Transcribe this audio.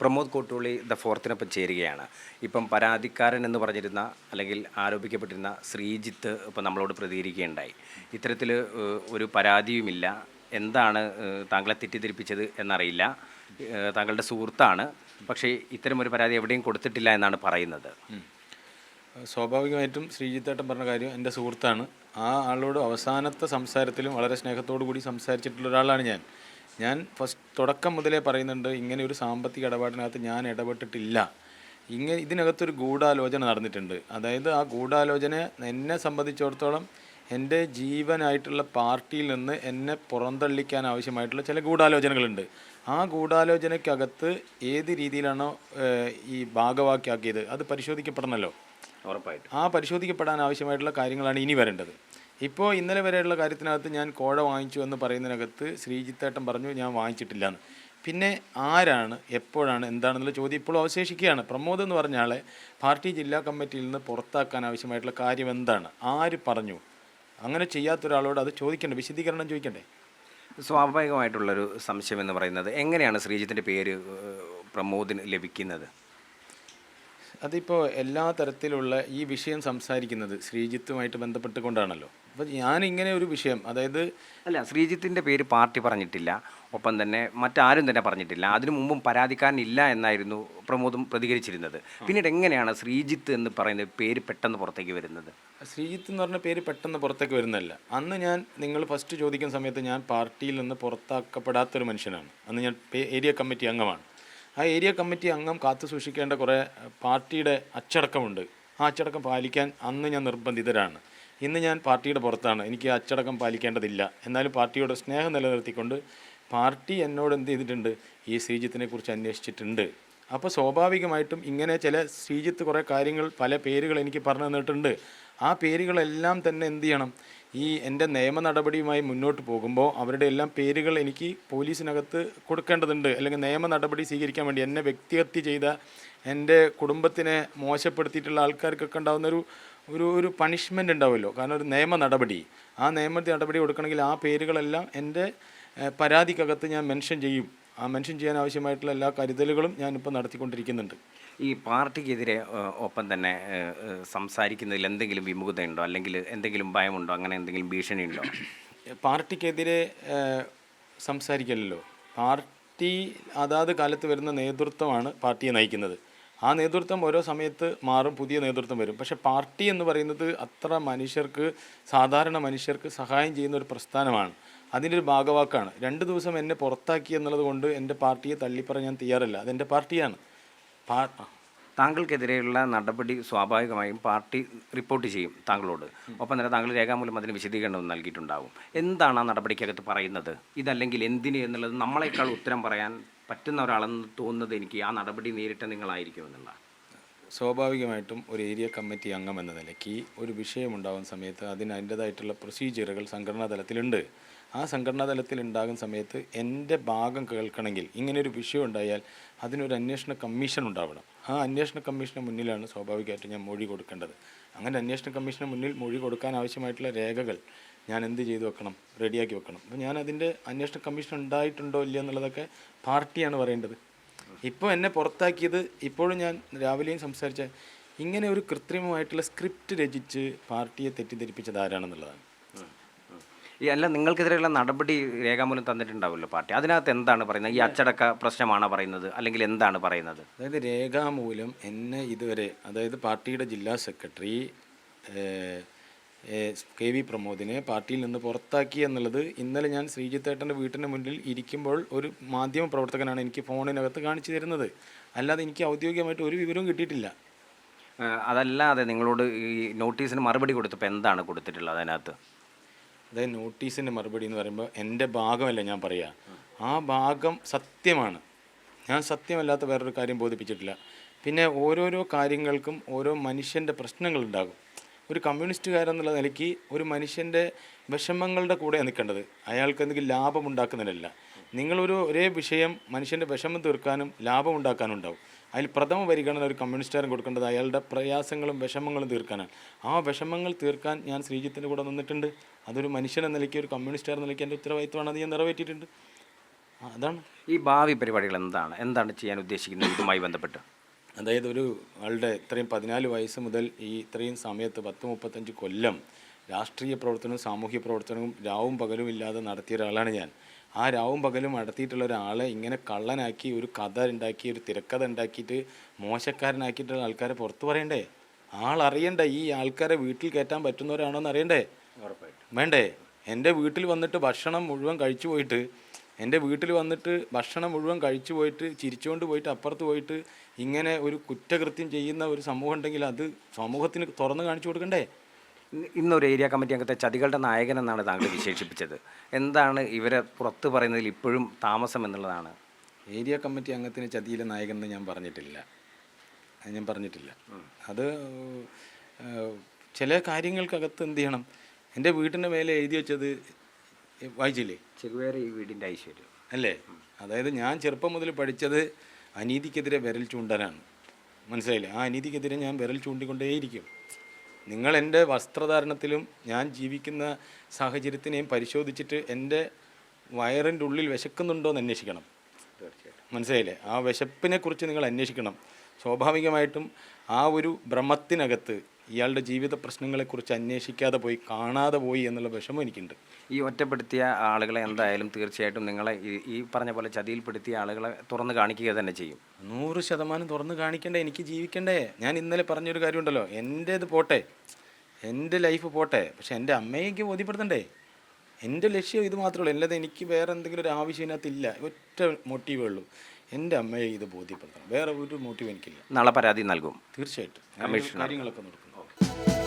Pramod Kottulli the ഫോർത്തിനൊപ്പം ചേരുകയാണ്. ഇപ്പം പരാതിക്കാരൻ എന്ന് പറഞ്ഞിരുന്ന അല്ലെങ്കിൽ ആരോപിക്കപ്പെട്ടിരുന്ന ശ്രീജിത്ത് ഇപ്പം നമ്മളോട് പ്രതികരിക്കുകയുണ്ടായി. ഇത്തരത്തിൽ ഒരു പരാതിയുമില്ല. എന്താണ് താങ്കളെ തെറ്റിദ്ധരിപ്പിച്ചത് എന്നറിയില്ല. താങ്കളുടെ സുഹൃത്താണ്. പക്ഷേ ഇത്തരം ഒരു പരാതി എവിടെയും കൊടുത്തിട്ടില്ല എന്നാണ് പറയുന്നത്. സ്വാഭാവികമായിട്ടും ശ്രീജിത്തേട്ടൻ പറഞ്ഞ കാര്യം എന്റെ സുഹൃത്താണ്. ആ ആളോട് അവസാനത്തെ സംസാരത്തിലും വളരെ സ്നേഹത്തോടു കൂടി സംസാരിച്ചിട്ടുള്ള ഒരാളാണ് ഞാൻ. ഞാൻ ഫസ്റ്റ് തുടക്കം മുതലേ പറയുന്നുണ്ട് ഇങ്ങനെ ഒരു സാമ്പത്തിക ഇടപാടിനകത്ത് ഞാൻ ഇടപെട്ടിട്ടില്ല. ഇങ്ങനെ ഇതിനകത്തൊരു ഗൂഢാലോചന നടന്നിട്ടുണ്ട്. അതായത് ആ ഗൂഢാലോചന എന്നെ സംബന്ധിച്ചിടത്തോളം എന്റെ ജീവനായിട്ടുള്ള പാർട്ടിയിൽ നിന്ന് എന്നെ പുറന്തള്ളിക്കാൻ ആവശ്യമായിട്ടുള്ള ചില ഗൂഢാലോചനകളുണ്ട്. ആ ഗൂഢാലോചനയ്ക്കകത്ത് ഏത് രീതിയിലാണോ ഈ ഭാഗവാക്കിയാക്കിയത് അത് പരിശോധിക്കപ്പെടണമല്ലോ ഉറപ്പായിട്ട്. ആ പരിശോധിക്കപ്പെടാൻ ആവശ്യമായിട്ടുള്ള കാര്യങ്ങളാണ് ഇനി വരേണ്ടത്. ഇപ്പോൾ ഇന്നലെ വരെയുള്ള കാര്യത്തിനകത്ത് ഞാൻ കോഴ വാങ്ങിച്ചു എന്ന് പറയുന്നതിനകത്ത് ശ്രീജിത്തേട്ടൻ പറഞ്ഞു ഞാൻ വാങ്ങിച്ചിട്ടില്ല എന്ന് പിന്നെ ആരാണ് എപ്പോഴാണ് എന്താണെന്നുള്ള ചോദ്യം ഇപ്പോൾ അവശേഷിക്കുകയാണ്. പ്രമോദ് എന്ന് പറഞ്ഞ ആളെ പാർട്ടി ജില്ലാ കമ്മിറ്റിയിൽ നിന്ന് പുറത്താക്കാൻ ആവശ്യമായിട്ടുള്ള കാര്യം എന്താണ്? ആര് പറഞ്ഞു? അങ്ങനെ ചെയ്യാത്ത ഒരാളോട് അത് ചോദിക്കണ്ടേ? വിശദീകരണം ചോദിക്കണ്ടേ? സ്വാഭാവികമായിട്ടുള്ളൊരു സംശയം എന്ന് പറയുന്നത് എങ്ങനെയാണ് ശ്രീജിത്തിന്റെ പേര് പ്രമോദിന് ലഭിക്കുന്നത്? അതിപ്പോൾ എല്ലാ തരത്തിലുള്ള ഈ വിഷയം സംസാരിക്കുന്നത് ശ്രീജിത്തുമായിട്ട് ബന്ധപ്പെട്ടുകൊണ്ടാണല്ലോ. അപ്പം ഞാൻ ഇങ്ങനെ ഒരു വിഷയം അതായത് അല്ല ശ്രീജിത്തിന്റെ പേര് പാർട്ടി പറഞ്ഞിട്ടില്ല. ഒപ്പം തന്നെ മറ്റാരും തന്നെ പറഞ്ഞിട്ടില്ല. അതിനു മുമ്പും പരാതിക്കാരനില്ല എന്നായിരുന്നു പ്രമോദും പ്രതികരിച്ചിരുന്നത്. പിന്നീട് എങ്ങനെയാണ് ശ്രീജിത്ത് എന്ന് പറയുന്ന പേര് പെട്ടെന്ന് പുറത്തേക്ക് വരുന്നത്? ശ്രീജിത്ത് എന്ന് പറഞ്ഞ പേര് പെട്ടെന്ന് പുറത്തേക്ക് വരുന്നതല്ല. അന്ന് ഞാൻ നിങ്ങൾ ഫസ്റ്റ് ചോദിക്കുന്ന സമയത്ത് ഞാൻ പാർട്ടിയിൽ നിന്ന് പുറത്താക്കപ്പെടാത്തൊരു മനുഷ്യനാണ്. അന്ന് ഞാൻ ഏരിയ കമ്മിറ്റി അംഗമാണ്. ആ ഏരിയ കമ്മിറ്റി അംഗം കാത്തു സൂക്ഷിക്കേണ്ട കുറേ പാർട്ടിയുടെ അച്ചടക്കമുണ്ട്. ആ അച്ചടക്കം പാലിക്കാൻ അന്ന് ഞാൻ നിർബന്ധിതരാണ്. ഇന്ന് ഞാൻ പാർട്ടിയുടെ പുറത്താണ്. എനിക്ക് അച്ചടക്കം പാലിക്കേണ്ടതില്ല. എന്നാലും പാർട്ടിയോട് സ്നേഹം നിലനിർത്തിക്കൊണ്ട് പാർട്ടി എന്നോട് എന്ത് ചെയ്തിട്ടുണ്ട്? ഈ ശ്രീജിത്തിനെ കുറിച്ച് അന്വേഷിച്ചിട്ടുണ്ട്. അപ്പോൾ സ്വാഭാവികമായിട്ടും ഇങ്ങനെ ചില ശ്രീജിത്ത് കുറേ കാര്യങ്ങൾ പല പേരുകൾ എനിക്ക് പറഞ്ഞു തന്നിട്ടുണ്ട്. ആ പേരുകളെല്ലാം തന്നെ എന്ത് ചെയ്യണം? ഈ എന്റെ നിയമ നടപടിയുമായി മുന്നോട്ട് പോകുമ്പോൾ അവരുടെ എല്ലാം പേരുകൾ എനിക്ക് പോലീസിനകത്ത് കൊടുക്കേണ്ടതുണ്ട്. അല്ലെങ്കിൽ നിയമ നടപടി സ്വീകരിക്കാൻ വേണ്ടി എന്നെ വ്യക്തിഹത്യ ചെയ്ത എന്റെ കുടുംബത്തിനെ മോശപ്പെടുത്തിയിട്ടുള്ള ആൾക്കാർക്കൊക്കെ ഉണ്ടാകുന്ന ഒരു ഒരു പണിഷ്മെന്റ് ഉണ്ടാവുമല്ലോ. കാരണം ഒരു നിയമ നടപടി. ആ നിയമ നടപടി കൊടുക്കണമെങ്കിൽ ആ പേരുകളെല്ലാം എന്റെ പരാതിക്കകത്ത് ഞാൻ മെൻഷൻ ചെയ്യും. ആ മെൻഷൻ ചെയ്യാൻ ആവശ്യമായിട്ടുള്ള എല്ലാ കരുതലുകളും ഞാനിപ്പോൾ നടത്തിക്കൊണ്ടിരിക്കുന്നുണ്ട്. ഈ പാർട്ടിക്കെതിരെ ഒപ്പം തന്നെ സംസാരിക്കുന്നതിൽ എന്തെങ്കിലും വിമുഖതയുണ്ടോ? അല്ലെങ്കിൽ എന്തെങ്കിലും ഭയമുണ്ടോ? അങ്ങനെ എന്തെങ്കിലും ഭീഷണിയുണ്ടോ? പാർട്ടിക്കെതിരെ സംസാരിക്കലല്ലോ. പാർട്ടി അതാത് കാലത്ത് വരുന്ന നേതൃത്വമാണ് പാർട്ടിയെ നയിക്കുന്നത്. ആ നേതൃത്വം ഓരോ സമയത്ത് മാറും പുതിയ നേതൃത്വം വരും. പക്ഷേ പാർട്ടി എന്ന് പറയുന്നത് അത്ര മനുഷ്യർക്ക് സാധാരണ മനുഷ്യർക്ക് സഹായം ചെയ്യുന്ന ഒരു പ്രസ്ഥാനമാണ്. അതിന്റെ ഒരു ഭാഗവാക്കാണ്. രണ്ട് ദിവസം എന്നെ പുറത്താക്കി എന്നുള്ളത് കൊണ്ട് എന്റെ പാർട്ടിയെ തള്ളിപ്പറയാൻ ഞാൻ തയ്യാറല്ല. അതെന്റെ പാർട്ടിയാണ്. താങ്കൾക്കെതിരെയുള്ള നടപടി സ്വാഭാവികമായും പാർട്ടി റിപ്പോർട്ട് ചെയ്യും താങ്കളോട്. ഒപ്പം തന്നെ താങ്കൾ രേഖാമൂലം അതിന് വിശദീകരണം നൽകിയിട്ടുണ്ടാവും. എന്താണ് ആ നടപടിക്കകത്ത് പറയുന്നത്? ഇതല്ലെങ്കിൽ എന്തിന് എന്നുള്ളത് നമ്മളെക്കാൾ ഉത്തരം പറയാൻ പറ്റുന്ന ഒരാളെന്ന് തോന്നുന്നത് എനിക്ക് ആ നടപടി നേരിട്ട് നിങ്ങളായിരിക്കും എന്നുള്ള. സ്വാഭാവികമായിട്ടും ഒരു ഏരിയ കമ്മിറ്റി അംഗം എന്ന നിലയ്ക്ക് ഒരു വിഷയമുണ്ടാകുന്ന സമയത്ത് അതിന് അതിന്റേതായിട്ടുള്ള പ്രൊസീജിയറുകൾ സംഘടനാ തലത്തിലുണ്ട് ആ സംഘടനാ തലത്തിൽ ഉണ്ടാകുന്ന സമയത്ത് എന്റെ ഭാഗം കേൾക്കണമെങ്കിൽ ഇങ്ങനെ ഒരു വിഷയം ഉണ്ടായാൽ അതിനൊരു അന്വേഷണ കമ്മീഷൻ ഉണ്ടാവണം. ആ അന്വേഷണ കമ്മീഷന് മുന്നിലാണ് സ്വാഭാവികമായിട്ടും ഞാൻ മൊഴി കൊടുക്കേണ്ടത്. അങ്ങനെ അന്വേഷണ കമ്മീഷന് മുന്നിൽ മൊഴി കൊടുക്കാൻ ആവശ്യമായിട്ടുള്ള രേഖകൾ ഞാൻ എന്ത് ചെയ്തു വെക്കണം? റെഡിയാക്കി വെക്കണം. അപ്പോൾ ഞാൻ അതിന്റെ അന്വേഷണ കമ്മീഷൻ ഉണ്ടായിട്ടുണ്ടോ ഇല്ല എന്നുള്ളതൊക്കെ പാർട്ടിയാണ് പറയേണ്ടത്. ഇപ്പോൾ എന്നെ പുറത്താക്കിയത് ഇപ്പോഴും ഞാൻ രാവിലെയും സംസാരിച്ച ഇങ്ങനെ ഒരു കൃത്രിമമായിട്ടുള്ള സ്ക്രിപ്റ്റ് രചിച്ച് പാർട്ടിയെ തെറ്റിദ്ധരിപ്പിച്ചത് ആരാണെന്നുള്ളതാണ്. ഈ അല്ല നിങ്ങൾക്കെതിരെയുള്ള നടപടി രേഖാമൂലം തന്നിട്ടുണ്ടാവുമല്ലോ പാർട്ടി. അതിനകത്ത് എന്താണ് പറയുന്നത്? ഈ അച്ചടക്ക പ്രശ്നമാണോ പറയുന്നത്? അല്ലെങ്കിൽ എന്താണ് പറയുന്നത്? അതായത് രേഖാമൂലം എന്നെ ഇതുവരെ അതായത് പാർട്ടിയുടെ ജില്ലാ സെക്രട്ടറി കെ വി പ്രമോദിനെ പാർട്ടിയിൽ നിന്ന് പുറത്താക്കി എന്നുള്ളത് ഇന്നലെ ഞാൻ ശ്രീജിത്തേട്ടന്റെ വീട്ടിന്റെ മുന്നിൽ ഇരിക്കുമ്പോൾ ഒരു മാധ്യമ പ്രവർത്തകനാണ് എനിക്ക് ഫോണിനകത്ത് കാണിച്ചു തരുന്നത്. അല്ലാതെ എനിക്ക് ഔദ്യോഗികമായിട്ട് ഒരു വിവരവും കിട്ടിയിട്ടില്ല. അതല്ലാതെ നിങ്ങളോട് ഈ നോട്ടീസിന് മറുപടി കൊടുത്തപ്പോൾ എന്താണ് കൊടുത്തിട്ടുള്ളത് അതിനകത്ത്? അതായത് നോട്ടീസിന്റെ മറുപടി എന്ന് പറയുമ്പോൾ എന്റെ ഭാഗമല്ല ഞാൻ പറയുക ആ ഭാഗം സത്യമാണ്. ഞാൻ സത്യമല്ലാത്ത വേറൊരു കാര്യം ബോധിപ്പിച്ചിട്ടില്ല. പിന്നെ ഓരോരോ കാര്യങ്ങൾക്കും ഓരോ മനുഷ്യന്റെ പ്രശ്നങ്ങളുണ്ടാകും ഒരു കമ്മ്യൂണിസ്റ്റുകാരെന്നുള്ള നിലയ്ക്ക് ഒരു മനുഷ്യന്റെ വിഷമങ്ങളുടെ കൂടെ നിൽക്കേണ്ടത്. അയാൾക്ക് എന്തെങ്കിലും ലാഭം ഉണ്ടാക്കുന്നതിനല്ല നിങ്ങളൊരു ഒരേ വിഷയം മനുഷ്യന്റെ വിഷമം തീർക്കാനും ലാഭം ഉണ്ടാക്കാനും ഉണ്ടാവും. അതിൽ പ്രഥമ പരിഗണന ഒരു കമ്മ്യൂണിസ്റ്റുകാരൻ കൊടുക്കേണ്ടത് അയാളുടെ പ്രയാസങ്ങളും വിഷമങ്ങളും തീർക്കാനാണ്. ആ വിഷമങ്ങൾ തീർക്കാൻ ഞാൻ ശ്രീജിത്തിന്റെ കൂടെ നിന്നിട്ടുണ്ട്. അതൊരു മനുഷ്യൻ എന്ന നിലയ്ക്ക് ഒരു കമ്മ്യൂണിസ്റ്റുകാർ എന്ന നിലയ്ക്ക് എന്റെ ഉത്തരവാദിത്വമാണ്. അത് ഞാൻ നിറവേറ്റിയിട്ടുണ്ട്. അതാണ്. ഈ ഭാവി പരിപാടികൾ എന്താണ്? എന്താണ് ചെയ്യാൻ ഉദ്ദേശിക്കുന്നത്? ഇതുമായി ബന്ധപ്പെട്ട്. അതായത് ഒരു ആളുടെ ഇത്രയും പതിനാല് വയസ്സ് മുതൽ ഈ ഇത്രയും സമയത്ത് പത്ത് മുപ്പത്തഞ്ച് കൊല്ലം രാഷ്ട്രീയ പ്രവർത്തനവും സാമൂഹ്യ പ്രവർത്തനവും രാവും പകലും ഇല്ലാതെ നടത്തിയ ഒരാളാണ് ഞാൻ. ആ രാവും പകലും നടത്തിയിട്ടുള്ള ഒരാളെ ഇങ്ങനെ കള്ളനാക്കി ഒരു കഥ ഉണ്ടാക്കി ഒരു തിരക്കഥ ഉണ്ടാക്കിയിട്ട് മോശക്കാരനാക്കിയിട്ടുള്ള ആൾക്കാരെ പുറത്തു പറയണ്ടേ? ആളറിയണ്ടേ ഈ ആൾക്കാരെ വീട്ടിൽ കയറ്റാൻ പറ്റുന്നവരാണോ എന്ന് അറിയണ്ടേ വേണ്ടേ? എന്റെ വീട്ടിൽ വന്നിട്ട് ഭക്ഷണം മുഴുവൻ കഴിച്ചു പോയിട്ട് എന്റെ വീട്ടിൽ വന്നിട്ട് ഭക്ഷണം മുഴുവൻ കഴിച്ചു പോയിട്ട് ചിരിച്ചുകൊണ്ട് പോയിട്ട് അപ്പുറത്ത് പോയിട്ട് ഇങ്ങനെ ഒരു കുറ്റകൃത്യം ചെയ്യുന്ന ഒരു സമൂഹം ഉണ്ടെങ്കിൽ അത് സമൂഹത്തിന് തുറന്ന് കാണിച്ചു കൊടുക്കണ്ടേ? ഇന്നൊരു ഏരിയ കമ്മിറ്റി അംഗത്തെ ചതികളുടെ നായകൻ എന്നാണ് താങ്കൾ വിശേഷിപ്പിച്ചത്. എന്താണ് ഇവരെ പുറത്ത് പറയുന്നതിൽ ഇപ്പോഴും താമസം എന്നുള്ളതാണ്? ഏരിയ കമ്മിറ്റി അംഗത്തിന് ചതിയിലെ നായകൻ എന്ന് ഞാൻ പറഞ്ഞിട്ടില്ല. അത് ഞാൻ പറഞ്ഞിട്ടില്ല. അത് ചില കാര്യങ്ങൾക്കകത്ത് എന്ത് ചെയ്യണം? എന്റെ വീട്ടിന്റെ മേലെ എഴുതി വെച്ചത് വായിച്ചില്ലേ? ചെറുവേറെ ഈ വീടിന്റെ ഐശ്വര്യം. അല്ലേ? അതായത് ഞാൻ ചെറുപ്പം മുതൽ പഠിച്ചത് അനീതിക്കെതിരെ വിരൽ ചൂണ്ടനാണ് മനസ്സിലായില്ലേ? ആ അനീതിക്കെതിരെ ഞാൻ വിരൽ ചൂണ്ടിക്കൊണ്ടേയിരിക്കും. നിങ്ങൾ എന്റെ വസ്ത്രധാരണത്തിലും ഞാൻ ജീവിക്കുന്ന സാഹചര്യത്തിനെയും പരിശോധിച്ചിട്ട് എന്റെ വയറിന്റെ ഉള്ളിൽ വിശക്കുന്നുണ്ടോ എന്ന് അന്വേഷിക്കണം. മനസ്സിലായില്ലേ? ആ വിശപ്പിനെ കുറിച്ച് നിങ്ങൾ അന്വേഷിക്കണം. സ്വാഭാവികമായിട്ടും ആ ഒരു ഭ്രമത്തിനകത്ത് ഇയാളുടെ ജീവിത പ്രശ്നങ്ങളെക്കുറിച്ച് അന്വേഷിക്കാതെ പോയി കാണാതെ പോയി എന്നുള്ള വിഷമം എനിക്കുണ്ട്. ഈ ഒറ്റപ്പെടുത്തിയ ആളുകളെ എന്തായാലും തീർച്ചയായിട്ടും നിങ്ങളെ ഈ- പറഞ്ഞ പോലെ ചതിയിൽപ്പെടുത്തിയ ആളുകളെ തുറന്നു കാണിക്കുക തന്നെ ചെയ്യും. നൂറ് ശതമാനം തുറന്നു കാണിക്കണ്ടേ? എനിക്ക് ജീവിക്കണ്ടേ? ഞാൻ ഇന്നലെ പറഞ്ഞൊരു കാര്യമുണ്ടല്ലോ. എന്റേത് പോട്ടെ. എന്റെ ലൈഫ് പോട്ടെ. പക്ഷെ എന്റെ അമ്മയ്ക്ക് ബോധ്യപ്പെടുത്തണ്ടേ? എന്റെ ലക്ഷ്യം ഇത് മാത്രമേ ഉള്ളൂ. അല്ലാതെ എനിക്ക് വേറെ എന്തെങ്കിലും ഒരു ആവശ്യം ഇതിനകത്തില്ല. ഒറ്റ മോട്ടീവേ ഉള്ളൂ. എന്റെ അമ്മയെ ഇത് ബോധ്യപ്പെടുത്തണം. വേറെ ഒരു മോട്ടീവ് എനിക്കില്ല. നാളെ പരാതി നൽകും. തീർച്ചയായിട്ടും. കാര്യങ്ങളൊക്കെ ഈ കാര്യങ്ങളൊക്കെ നോക്കുന്നു